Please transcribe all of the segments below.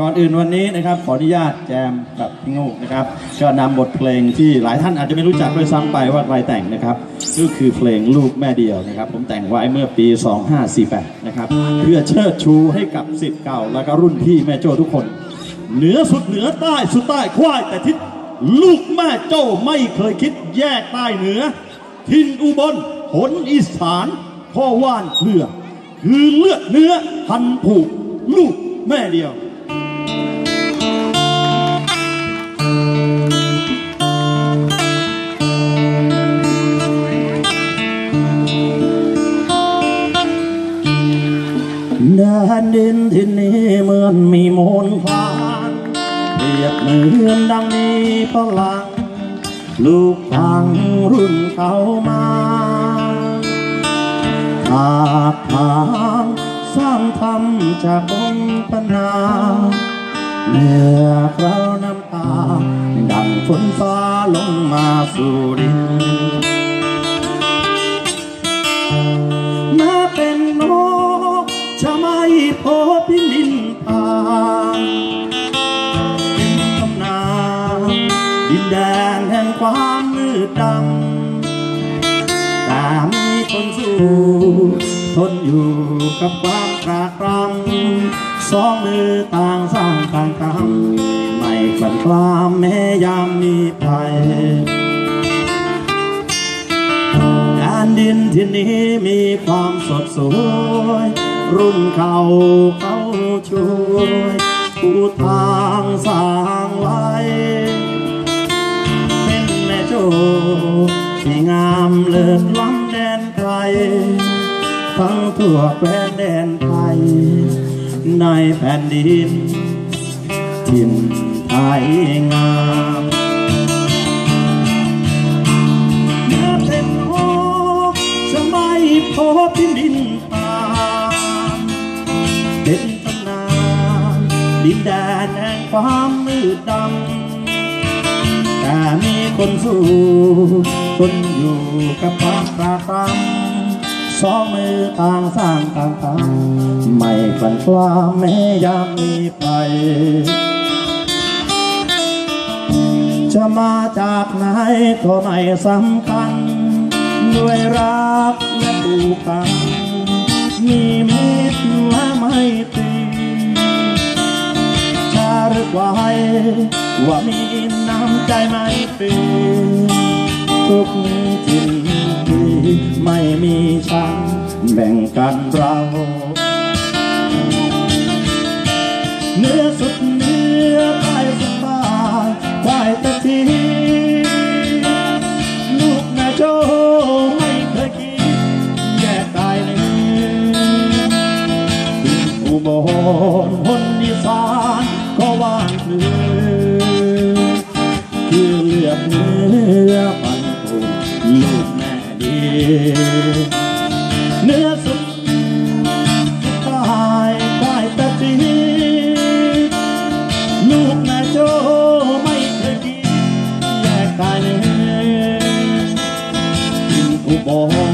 ก่อนอื่นวันนี้นะครับขออนุญาตแจมกับพี่งูนะครับก็นำบทเพลงที่หลายท่านอาจจะไม่รู้จักด้วยซ้ำไปว่าใครแต่งนะครับก็คือเพลงลูกแม่เดียวนะครับ ผมแต่งไว้เมื่อปี 2548 นะครับ เพื่อเชิดชูให้กับสิทธิ์เก่า แล้วก็รุ่นพี่แม่โจ้ทุกคน เหนือสุดเหนือใต้สุดใต้ควายแต่ทิศลูกแม่โจ้ไม่เคยคิดแยกใต้เหนือ ทินอุบลหนอีสานพ่อว่านเพื่อคือเลือดเนื้อพันผูกลูกแม่เดียว แดนดินที่นี้เหมือนมีมนต์คลานเปรียบเหมือนดังมีพลัง ลูกฟังรุ่นเขามาหากทางสร้างทำจากบนปัญหาเมื่อเราน้ำตา ดังฝนฟ้าลงมาสู่ดิน ทนอยู่กับความตรากรำสองมือต่างสร้างต่างทำไม่กลันกลามแม้ยามมีภัยแดนดินที่นี้มีความสดสวย รุ่นเก่าเขาช่วยผู้ทางสร้า ทั้งทั่วแคว้นแดนไทย ในแผ่นดิน ถิ่นไทยงามแม้เป็นโอจะไม่พบพินินตาเป็นตำนานดินแดนแห่งความมืดดำแต่มีคนสู้ คนอยู่กับความปราตรำ สองมือต่างสร้างต่างทำไม่ฝันกล้าแม้ยามมีไปจะมาจากไหนก็ไม่สำคัญ ด้วยรักและผูกพันมีมิตรและไม่ตีจะรึกไว้ว่ามีน้ำใจไม่เปลี่ยนทุกทินที่ไมีฉันแบ่งกันเราเนื้อสุดเนื้อใต้สุดใต้ควายตะทีลูกแม่โจ้ไม่เคยคิดแยกกายเลยถึงอุบลพนอีสานก็ว่างเลือ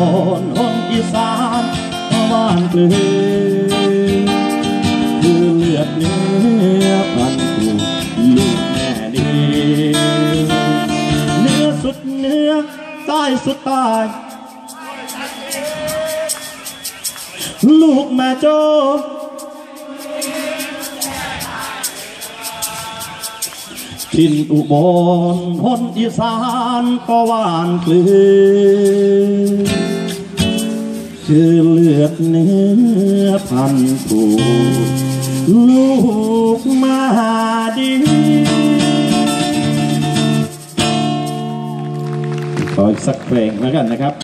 บลหนอีสานเพระบ้านเกลือคือเลือดเนื้อพันผูกลูกแม่ดีเนื้อสุดเนื้อใต้สุดใตายลูกแม่โจทินอุบลหนอีสานก็หวานคลือ คือเลือดเนื้อพันผูกลูกมาดีขออีกสักเพลงแล้วกันนะครับ